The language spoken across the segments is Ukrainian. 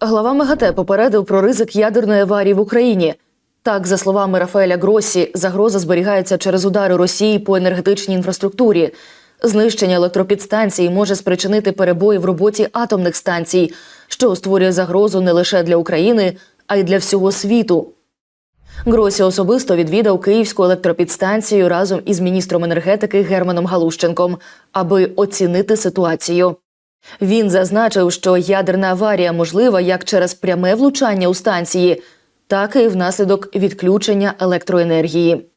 Глава МАГАТЕ попередив про ризик ядерної аварії в Україні. Так, за словами Рафаеля Гросі, загроза зберігається через удари Росії по енергетичній інфраструктурі. Знищення електропідстанцій може спричинити перебої в роботі атомних станцій, що створює загрозу не лише для України, а й для всього світу. Гросі особисто відвідав Київську електропідстанцію разом із міністром енергетики Германом Галущенком, аби оцінити ситуацію. Він зазначив, що ядерна аварія можлива як через пряме влучання у станції, так і внаслідок відключення електроенергії.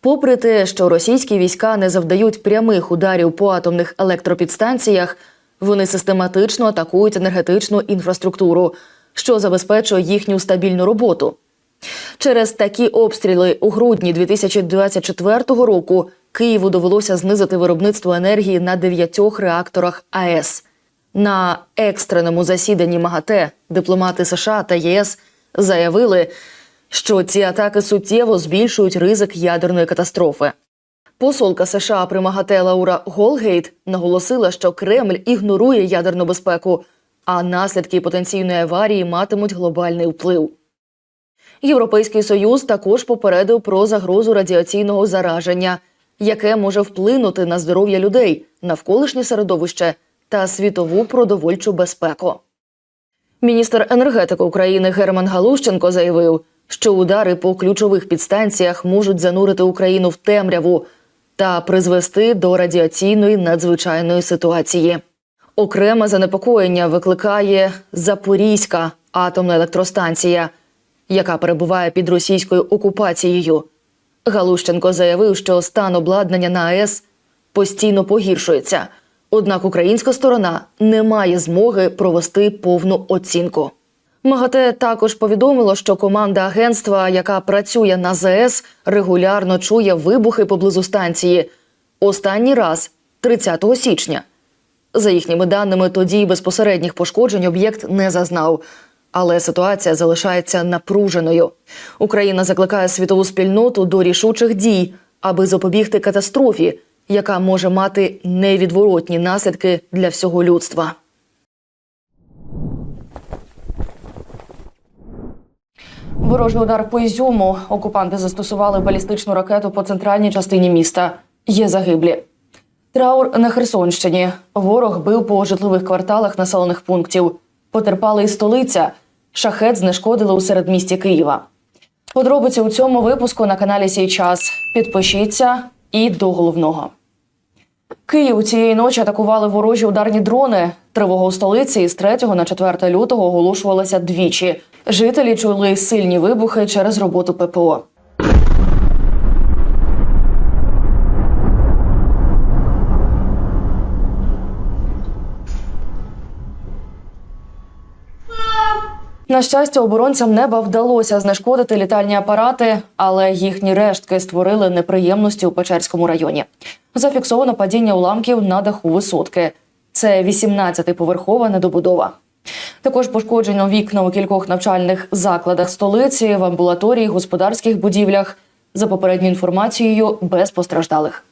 Попри те, що російські війська не завдають прямих ударів по атомних електропідстанціях, вони систематично атакують енергетичну інфраструктуру, що забезпечує їхню стабільну роботу. Через такі обстріли у грудні 2024 року Києву довелося знизити виробництво енергії на дев'ятьох реакторах АЕС. На екстреному засіданні МАГАТЕ дипломати США та ЄС заявили, що ці атаки суттєво збільшують ризик ядерної катастрофи. Посолка США при МАГАТЕ Лаура Голгейт наголосила, що Кремль ігнорує ядерну безпеку, а наслідки потенційної аварії матимуть глобальний вплив. Європейський союз також попередив про загрозу радіаційного зараження, яке може вплинути на здоров'я людей, навколишнє середовище та світову продовольчу безпеку. Міністр енергетики України Герман Галущенко заявив, що удари по ключових підстанціях можуть занурити Україну в темряву та призвести до радіаційної надзвичайної ситуації. Окреме занепокоєння викликає Запорізька атомна електростанція, яка перебуває під російською окупацією. Галущенко заявив, що стан обладнання на АЕС постійно погіршується, однак українська сторона не має змоги провести повну оцінку. МАГАТЕ також повідомило, що команда агентства, яка працює на ЗАЕС, регулярно чує вибухи поблизу станції. Останній раз 30 січня. За їхніми даними, тоді безпосередніх пошкоджень об'єкт не зазнав. Але ситуація залишається напруженою. Україна закликає світову спільноту до рішучих дій, аби запобігти катастрофі, яка може мати невідворотні наслідки для всього людства. Ворожий удар по Ізюму. Окупанти застосували балістичну ракету по центральній частині міста. Є загиблі. Траур на Херсонщині. Ворог бив по житлових кварталах населених пунктів. Потерпала і столиця. Шахет знешкодили у середмісті Києва. Подробиці у цьому випуску на каналі Сій час. Підпишіться і до головного. Київ цієї ночі атакували ворожі ударні дрони. Тривога у столиці із 3 на 4 лютого оголошувалася двічі. Жителі чули сильні вибухи через роботу ППО. На щастя, оборонцям неба вдалося знешкодити літальні апарати, але їхні рештки створили неприємності у Печерському районі. Зафіксовано падіння уламків на даху висотки. Це 18-поверхова недобудова. Також пошкоджено вікна у кількох навчальних закладах столиці, в амбулаторії, господарських будівлях. За попередньою інформацією, без постраждалих.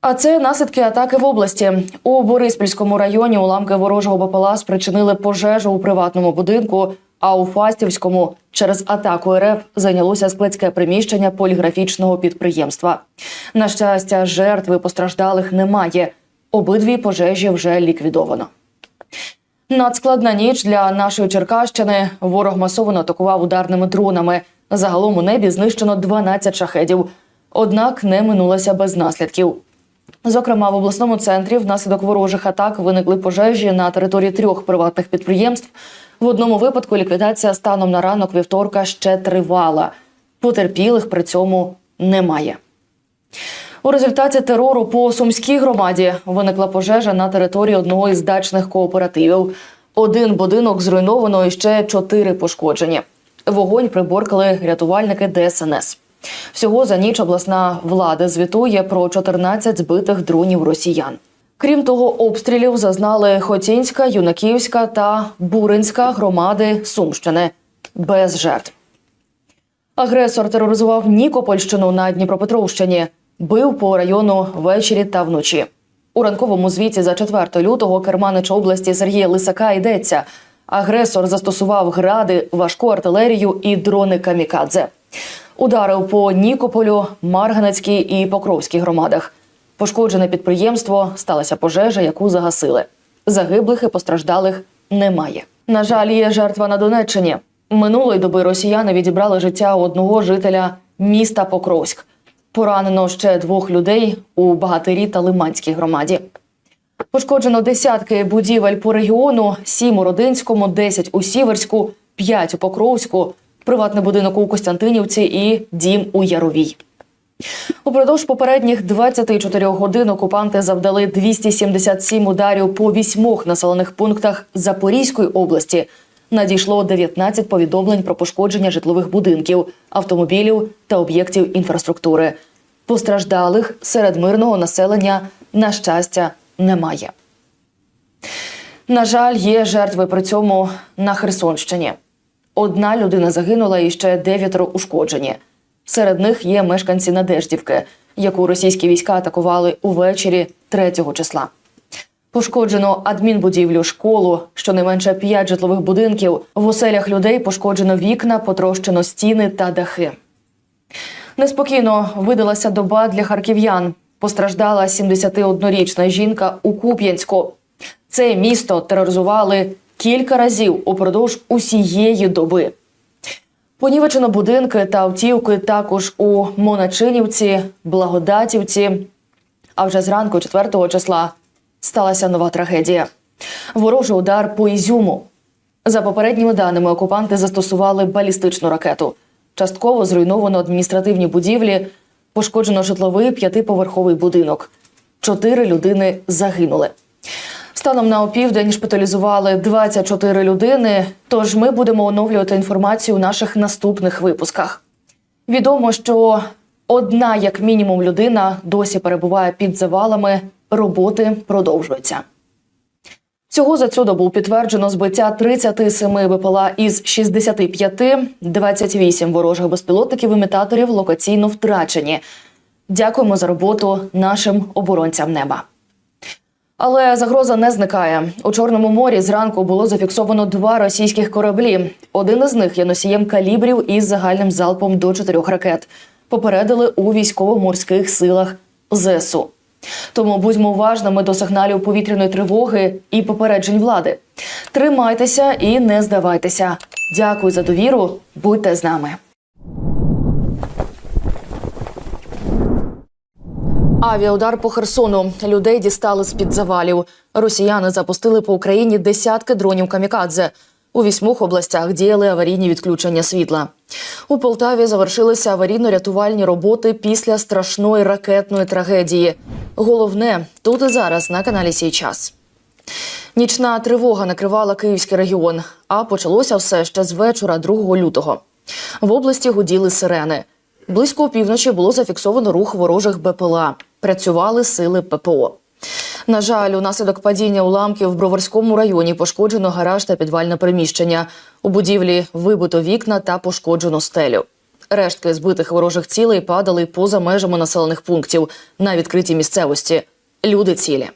А це наслідки атаки в області. У Бориспільському районі уламки ворожого БПЛА спричинили пожежу у приватному будинку. А у Фастівському через атаку РФ зайнялося складське приміщення поліграфічного підприємства. На щастя, жертв і постраждалих немає. Обидві пожежі вже ліквідовано. Надскладна ніч для нашої Черкащини. Ворог масово атакував ударними дронами. Загалом у небі знищено 12 шахедів. Однак не минулося без наслідків. Зокрема, в обласному центрі внаслідок ворожих атак виникли пожежі на території трьох приватних підприємств. В одному випадку ліквідація станом на ранок вівторка ще тривала. Потерпілих при цьому немає. У результаті терору по сумській громаді виникла пожежа на території одного із дачних кооперативів. Один будинок зруйновано і ще чотири пошкоджені. Вогонь приборкали рятувальники ДСНС. Всього за ніч обласна влада звітує про 14 збитих дронів росіян. Крім того, обстрілів зазнали Хотінська, Юнаківська та Буринська громади Сумщини без жертв. Агресор тероризував Нікопольщину на Дніпропетровщині, бив по району ввечері та вночі. У ранковому звіті за 4 лютого керманич області Сергія Лисака йдеться. Агресор застосував гради, важку артилерію і дрони камікадзе. Ударив по Нікополю, Марганецькій і Покровській громадах. Пошкоджене підприємство, сталася пожежа, яку загасили. Загиблих і постраждалих немає. На жаль, є жертва на Донеччині. Минулої доби росіяни відібрали життя одного жителя міста Покровськ. Поранено ще двох людей у Багатирі та Лиманській громаді. Пошкоджено десятки будівель по регіону: сім у Родинському, 10 у Сіверську, 5 у Покровську, приватний будинок у Костянтинівці і дім у Яровій. Упродовж попередніх 24 годин окупанти завдали 277 ударів по вісьмох населених пунктах Запорізької області. Надійшло 19 повідомлень про пошкодження житлових будинків, автомобілів та об'єктів інфраструктури. Постраждалих серед мирного населення, на щастя, немає. На жаль, є жертви при цьому на Херсонщині. Одна людина загинула і ще дев'ятеро ушкоджені. Серед них є мешканці Надеждівки, яку російські війська атакували увечері 3 числа. Пошкоджено адмінбудівлю, школу, щонайменше п'ять житлових будинків. В оселях людей пошкоджено вікна, потрощено стіни та дахи. Неспокійно видалася доба для харків'ян. Постраждала 71-річна жінка у Куп'янську. Це місто тероризували кілька разів упродовж усієї доби. Понівечено будинки та автівки також у Моначинівці, Благодатівці. А вже зранку 4 числа сталася нова трагедія. Ворожий удар по Ізюму. За попередніми даними, окупанти застосували балістичну ракету. Частково зруйновано адміністративні будівлі, пошкоджено житловий п'ятиповерховий будинок. Чотири людини загинули. Станом на опівдень шпиталізували 24 людини. Тож ми будемо оновлювати інформацію у наших наступних випусках. Відомо, що одна, як мінімум, людина досі перебуває під завалами. Роботи продовжуються. Всього за цю добу підтверджено збиття 37 БПЛА із 65, 28 ворожих безпілотників-імітаторів локаційно втрачені. Дякуємо за роботу нашим оборонцям неба. Але загроза не зникає. У Чорному морі зранку було зафіксовано два російських кораблі. Один із них є носієм калібрів із загальним залпом до чотирьох ракет. Попередили у військово-морських силах ЗСУ. Тому будьмо уважними до сигналів повітряної тривоги і попереджень влади. Тримайтеся і не здавайтеся. Дякую за довіру. Будьте з нами. Авіаудар по Херсону. Людей дістали з під завалів. Росіяни запустили по Україні десятки дронів камікадзе. У вісьмох областях діяли аварійні відключення світла. У Полтаві завершилися аварійно-рятувальні роботи після страшної ракетної трагедії. Головне тут і зараз на каналі Сій час. Нічна тривога накривала київський регіон, а почалося все ще з вечора 2 лютого. В області гуділи сирени. Близько опівночі було зафіксовано рух ворожих БПЛА. Працювали сили ППО. На жаль, унаслідок падіння уламків в Броварському районі пошкоджено гараж та підвальне приміщення. У будівлі вибито вікна та пошкоджено стелю. Рештки збитих ворожих цілей падали поза межами населених пунктів на відкритій місцевості. Люди цілі.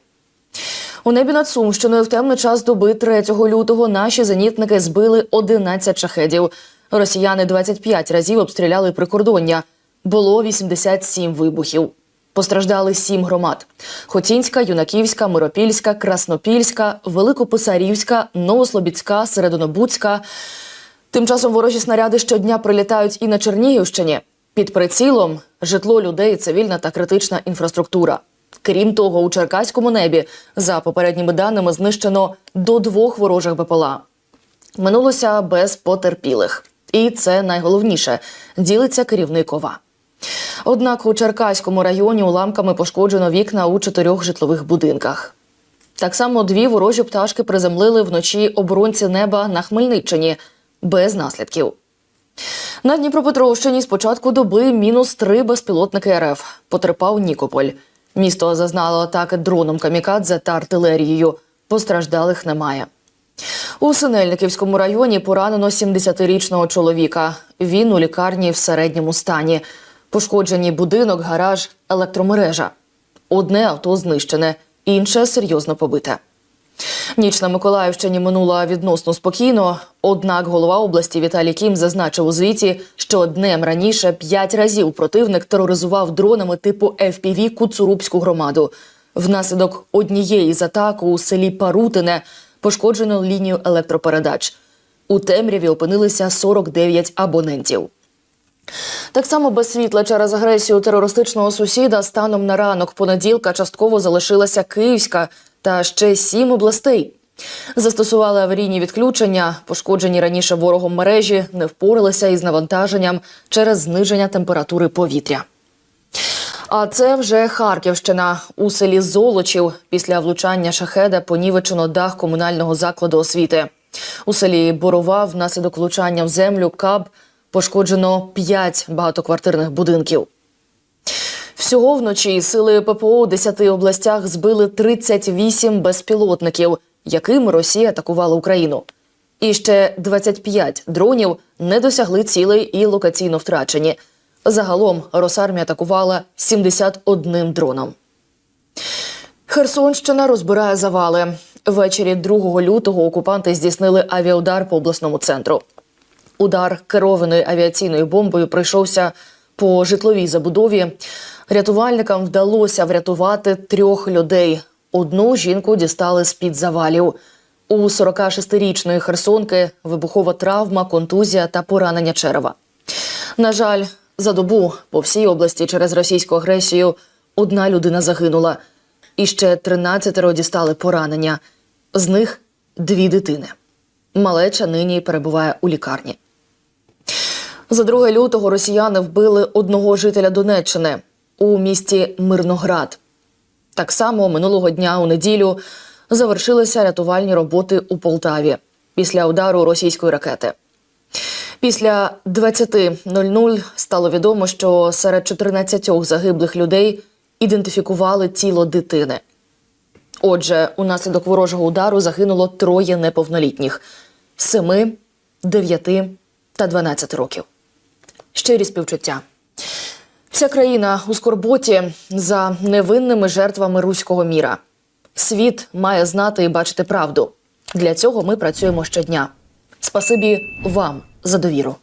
У небі над Сумщиною в темний час доби 3 лютого наші зенітники збили 11 шахедів. Росіяни 25 разів обстріляли прикордоння. Було 87 вибухів. Постраждали сім громад: Хотінська, Юнаківська, Миропільська, Краснопільська, Великописарівська, Новослобідська, Середонобудська. Тим часом ворожі снаряди щодня прилітають і на Чернігівщині. Під прицілом житло людей, цивільна та критична інфраструктура. Крім того, у Черкаському небі за попередніми даними знищено до двох ворожих БПЛА. Минулося без потерпілих, і це найголовніше ділиться керівник ОВА. Однак у Черкаському районі уламками пошкоджено вікна у чотирьох житлових будинках. Так само дві ворожі пташки приземлили вночі оборонці неба на Хмельниччині без наслідків. На Дніпропетровщині з початку доби мінус три безпілотники РФ. Потерпав Нікополь. Місто зазнало атаки дроном камікадзе та артилерією. Постраждалих немає. У Синельниківському районі поранено 70-річного чоловіка. Він у лікарні в середньому стані. Пошкоджені будинок, гараж, електромережа. Одне авто знищене, інше серйозно побите. Ніч на Миколаївщині минула відносно спокійно. Однак голова області Віталій Кім зазначив у звіті, що днем раніше п'ять разів противник тероризував дронами типу FPV Куцурубську громаду. Внаслідок однієї з атак у селі Парутине пошкоджено лінію електропередач. У темряві опинилися 49 абонентів. Так само без світла через агресію терористичного сусіда станом на ранок понеділка частково залишилася Київська та ще сім областей. Застосували аварійні відключення, пошкоджені раніше ворогом мережі, не впоралися із навантаженням через зниження температури повітря. А це вже Харківщина. У селі Золочів після влучання шахеда понівечено дах комунального закладу освіти. У селі Борова внаслідок влучання в землю КАБ пошкоджено 5 багатоквартирних будинків. Всього вночі сили ППО у 10 областях збили 38 безпілотників, якими Росія атакувала Україну. І ще 25 дронів не досягли цілей і локаційно втрачені. Загалом Росармія атакувала 71 дроном. Херсонщина розбирає завали. Ввечері 2 лютого окупанти здійснили авіаудар по обласному центру. Удар керованою авіаційною бомбою прийшовся по житловій забудові. Рятувальникам вдалося врятувати трьох людей. Одну жінку дістали з-під завалів. У 46-річної херсонки вибухова травма, контузія та поранення черева. На жаль, за добу по всій області через російську агресію одна людина загинула, і ще 13 дістали поранення. З них дві дитини. Малеча нині перебуває у лікарні. За 2 лютого росіяни вбили одного жителя Донеччини у місті Мирноград. Так само минулого дня у неділю завершилися рятувальні роботи у Полтаві після удару російської ракети. Після 20.00 стало відомо, що серед 14 загиблих людей ідентифікували тіло дитини. Отже, унаслідок ворожого удару загинуло троє неповнолітніх: 7, 9 та 12 років. Щирі співчуття. Вся країна у скорботі за невинними жертвами руського міра. Світ має знати і бачити правду. Для цього ми працюємо щодня. Спасибі вам за довіру.